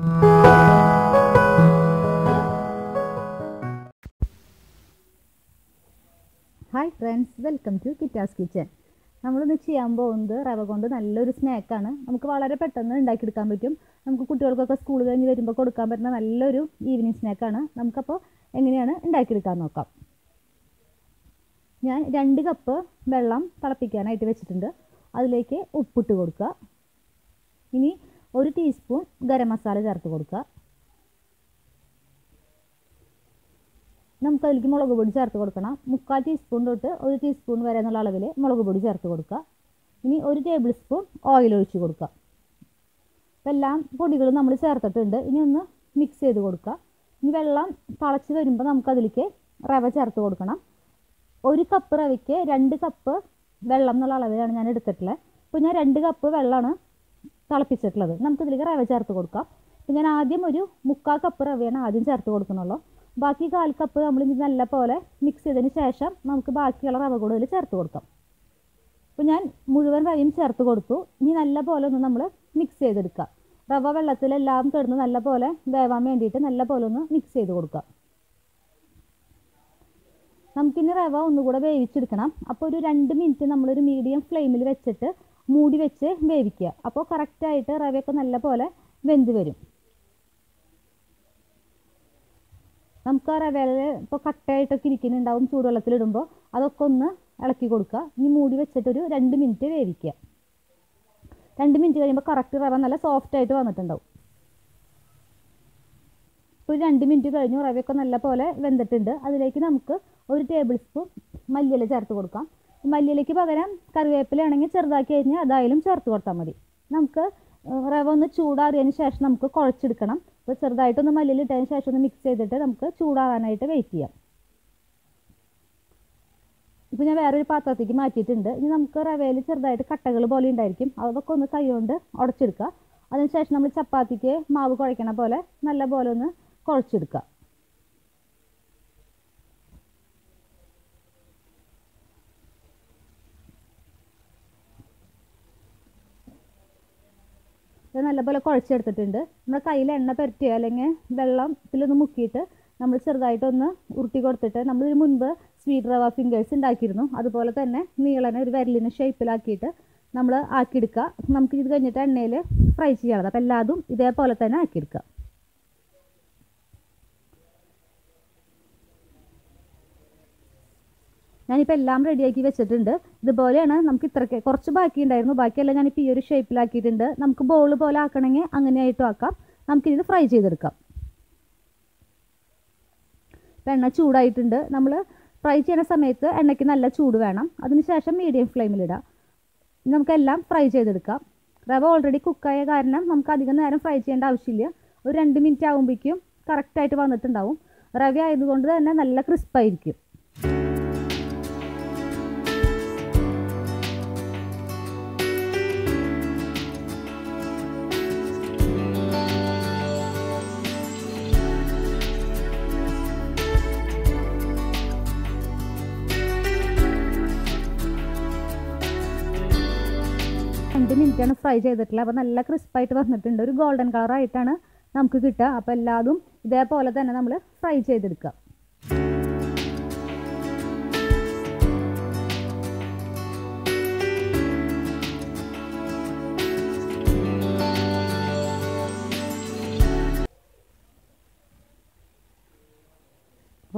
Hi friends welcome to Kitta's kitchen നമ്മളിന്ന് ചെയ്യാൻ പോകുന്നത് റവ കൊണ്ട് നല്ലൊരു സ്നാക്കാണ്. നമുക്ക് വളരെ പെട്ടെന്ന് ഉണ്ടാക്കിയെടുക്കാൻ പറ്റും. നമുക്ക് കുട്ടികൾക്കൊക്കെ സ്കൂൾ കഴിഞ്ഞ് വരുമ്പോൾ കൊടുക്കാൻ പറ്റുന്ന നല്ലൊരു ഈവനിങ് സ്നാക്കാണ് നമുക്കപ്പോൾ എങ്ങനെയാണ് ഉണ്ടാക്കിയെടുക്കാൻ നോക്കാം. ഞാൻ രണ്ട് കപ്പ് വെള്ളം തിളപ്പിക്കാനായിട്ട് വെച്ചിട്ടുണ്ട്. അതിലേക്ക് ഉപ്പിട്ട് കൊടുക്കുക. ഇനി ഒരു ടീസ്പൂൺ ഗരം മസാല ചേർത്ത് കൊടുക്കുക. നമുക്ക് അതിലേക്ക് മുളക് പൊടി ചേർത്ത് കൊടുക്കണം. മുക്കാൽ ടീസ്പൂൺ തൊട്ട് ഒരു ടീസ്പൂൺ വരെ എന്നുള്ള അളവിൽ മുളക് പൊടി ചേർത്ത് കൊടുക്കുക. ഇനി ഒരു ടേബിൾ സ്പൂൺ ഓയിൽ ഒഴിച്ച് കൊടുക്കുക. അപ്പം എല്ലാം പൊടികളും നമ്മൾ ചേർത്തിട്ടുണ്ട്. ഇനി ഒന്ന് മിക്സ് ചെയ്ത് കൊടുക്കുക. ഇനി വെള്ളം തിളച്ച് വരുമ്പോൾ നമുക്കതിലേക്ക് റവ ചേർത്ത് കൊടുക്കണം. ഒരു കപ്പ് റവയ്ക്ക് രണ്ട് കപ്പ് വെള്ളം എന്നുള്ള അളവിലാണ് ഞാൻ എടുത്തിട്ടുള്ളത്. അപ്പോൾ ഞാൻ രണ്ട് കപ്പ് വെള്ളമാണ് തിളപ്പിച്ചിട്ടുള്ളത്. നമുക്കിതിലേക്ക് റവ ചേർത്ത് കൊടുക്കാം. അപ്പം ഞാൻ ആദ്യം ഒരു മുക്കാൽ കപ്പ് റവയാണ് ആദ്യം ചേർത്ത് കൊടുക്കുന്നുള്ളൂ. ബാക്കി കാൽ കപ്പ് നമ്മൾ ഇനി നല്ല പോലെ മിക്സ് ചെയ്തതിന് ശേഷം നമുക്ക് ബാക്കിയുള്ള റവ കൂടെ ഇതിൽ ചേർത്ത് കൊടുക്കാം. അപ്പോൾ ഞാൻ മുഴുവൻ റവയും ചേർത്ത് കൊടുത്തു. ഇനി നല്ല പോലെ ഒന്ന് നമ്മൾ മിക്സ് ചെയ്തെടുക്കുക റവ വെള്ളത്തിലെല്ലാം കിടന്ന് നല്ല പോലെ വേവാൻ വേണ്ടിയിട്ട് നല്ല പോലെ ഒന്ന് മിക്സ് ചെയ്ത് കൊടുക്കുക നമുക്കിനി റവ ഒന്നുകൂടെ വേവിച്ചെടുക്കണം. അപ്പോൾ ഒരു രണ്ട് മിനിറ്റ് നമ്മളൊരു മീഡിയം ഫ്ലെയിമിൽ വെച്ചിട്ട് മൂടി വെച്ച് വേവിക്കുക. അപ്പോൾ കറക്റ്റായിട്ട് റവയൊക്കെ നല്ല പോലെ വെന്ത് വരും. നമുക്ക് ആ റവയിൽ ഇപ്പോൾ കട്ടയായിട്ടൊക്കെ ഇരിക്കുന്നുണ്ടാവും ചൂടുവെള്ളത്തിലിടുമ്പോൾ അതൊക്കെ ഒന്ന് ഇളക്കി കൊടുക്കുക. ഇനി മൂടി വെച്ചിട്ടൊരു രണ്ട് മിനിറ്റ് വേവിക്കുക. രണ്ട് മിനിറ്റ് കഴിയുമ്പോൾ കറക്റ്റ് റവ നല്ല സോഫ്റ്റ് ആയിട്ട് വന്നിട്ടുണ്ടാവും. ഇപ്പോൾ ഒരു രണ്ട് മിനിറ്റ് കഴിഞ്ഞു റവയൊക്കെ നല്ല പോലെ വെന്തിട്ടുണ്ട്. അതിലേക്ക് നമുക്ക് ഒരു ടേബിൾ സ്പൂൺ മല്ലിയില ചേർത്ത് കൊടുക്കാം. മല്ലിയിലയ്ക്ക് പകരം കറിവേപ്പിലയാണെങ്കിൽ ചെറുതാക്കി കഴിഞ്ഞാൽ അതായാലും ചേർത്ത് കൊടുത്താൽ മതി. നമുക്ക് റവ ഒന്ന് ചൂടാറിയതിന് ശേഷം നമുക്ക് കുഴച്ചെടുക്കണം. അപ്പോൾ ചെറുതായിട്ടൊന്ന് മല്ലിയിൽ ഇട്ടതിന് ശേഷം ഒന്ന് മിക്സ് ചെയ്തിട്ട് നമുക്ക് ചൂടാകാനായിട്ട് വെയിറ്റ് ചെയ്യാം. ഇപ്പോൾ ഞാൻ വേറൊരു പാത്രത്തേക്ക് മാറ്റിയിട്ടുണ്ട്. ഇനി നമുക്ക് റവയിൽ ചെറുതായിട്ട് കട്ടകൾ പോലെ ഉണ്ടായിരിക്കും. അതൊക്കെ ഒന്ന് കൈകൊണ്ട് ഉടച്ചെടുക്കുക. അതിനുശേഷം നമ്മൾ ചപ്പാത്തിക്ക് മാവ് കുഴക്കണ പോലെ നല്ല പോലെ ഒന്ന് കുഴച്ചെടുക്കുക. നല്ലപോലെ കുഴച്ചെടുത്തിട്ടുണ്ട്. നമ്മൾ കയ്യിൽ എണ്ണ പുരട്ടിയോ അല്ലെങ്കിൽ വെള്ളത്തിലൊന്ന് മുക്കിയിട്ട് നമ്മൾ ചെറുതായിട്ടൊന്ന് ഉരുട്ടി കൊടുത്തിട്ട് നമ്മൾ ഇതിന് മുൻപ് സ്വീറ്റ് റവ ഫിംഗേഴ്സ് ഉണ്ടാക്കിയിരുന്നു. അതുപോലെ തന്നെ നീളനെ ഒരു വിരലിന് ഷേപ്പിലാക്കിയിട്ട് നമ്മൾ ആക്കിയെടുക്കുക. നമുക്ക് ഇത് കഴിഞ്ഞിട്ട് എണ്ണയിൽ ഫ്രൈ ചെയ്യാനുള്ളത്. അപ്പോൾ എല്ലാതും ഇതേപോലെ തന്നെ ആക്കിയെടുക്കുക. ഞാനിപ്പോൾ എല്ലാം റെഡിയാക്കി വെച്ചിട്ടുണ്ട്. ഇതുപോലെയാണ് നമുക്ക് ഇത്രയ്ക്ക് കുറച്ച് ബാക്കി ഉണ്ടായിരുന്നു ബാക്കിയെല്ലാം ഞാനിപ്പോൾ ഈ ഒരു ഷേപ്പിലാക്കിയിട്ടുണ്ട് നമുക്ക് ബോൾ പോലെ ആക്കണമെങ്കിൽ അങ്ങനെയായിട്ടും ആക്കാം. നമുക്കിത് ഫ്രൈ ചെയ്തെടുക്കാം. ഇപ്പം എണ്ണ ചൂടായിട്ടുണ്ട്. നമ്മൾ ഫ്രൈ ചെയ്യുന്ന സമയത്ത് എണ്ണയ്ക്ക് നല്ല ചൂട് വേണം. അതിനുശേഷം മീഡിയം ഫ്ലെയിമിലിടാം നമുക്കെല്ലാം ഫ്രൈ ചെയ്തെടുക്കാം. റവ ഓൾറെഡി കുക്കായ കാരണം നമുക്ക് അധികം നേരം ഫ്രൈ ചെയ്യേണ്ട ആവശ്യമില്ല. ഒരു രണ്ട് മിനിറ്റ് ആകുമ്പോഴേക്കും കറക്റ്റായിട്ട് വന്നിട്ടുണ്ടാവും. റവ ആയതുകൊണ്ട് തന്നെ നല്ല ക്രിസ്പായിരിക്കും രണ്ട് മിനിറ്റാണ് ഫ്രൈ ചെയ്തിട്ടുള്ളത്. അപ്പോൾ നല്ല ക്രിസ്പായിട്ട് വന്നിട്ടുണ്ട്. ഒരു ഗോൾഡൻ കളറായിട്ടാണ് നമുക്ക് കിട്ടുക. അപ്പോൾ എല്ലാതും ഇതേപോലെ തന്നെ നമ്മൾ ഫ്രൈ ചെയ്തെടുക്കുക.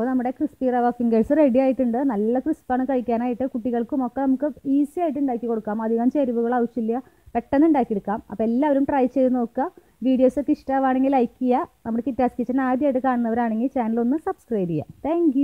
അപ്പോൾ നമ്മുടെ ക്രിസ്പി റവ ഫിംഗേഴ്സ് റെഡി ആയിട്ടുണ്ട്. നല്ല ക്രിസ്പാണ് കഴിക്കാനായിട്ട്. കുട്ടികൾക്കും ഒക്കെ നമുക്ക് ഈസി ആയിട്ട് ഉണ്ടാക്കി കൊടുക്കാം. അധികം ചേരുവകൾ ആവശ്യമില്ല. പെട്ടെന്ന് ഉണ്ടാക്കിയെടുക്കാം. അപ്പോൾ എല്ലാവരും ട്രൈ ചെയ്ത് നോക്കുക. വീഡിയോസ് വീഡിയോസൊക്കെ ഇഷ്ടമാണെങ്കിൽ ലൈക്ക് ചെയ്യുക. നമ്മുടെ കിറ്റാസ് കിച്ചൺ ആദ്യമായിട്ട് കാണുന്നവരാണെങ്കിൽ ചാനൽ ഒന്ന് സബ്സ്ക്രൈബ് ചെയ്യുക. താങ്ക്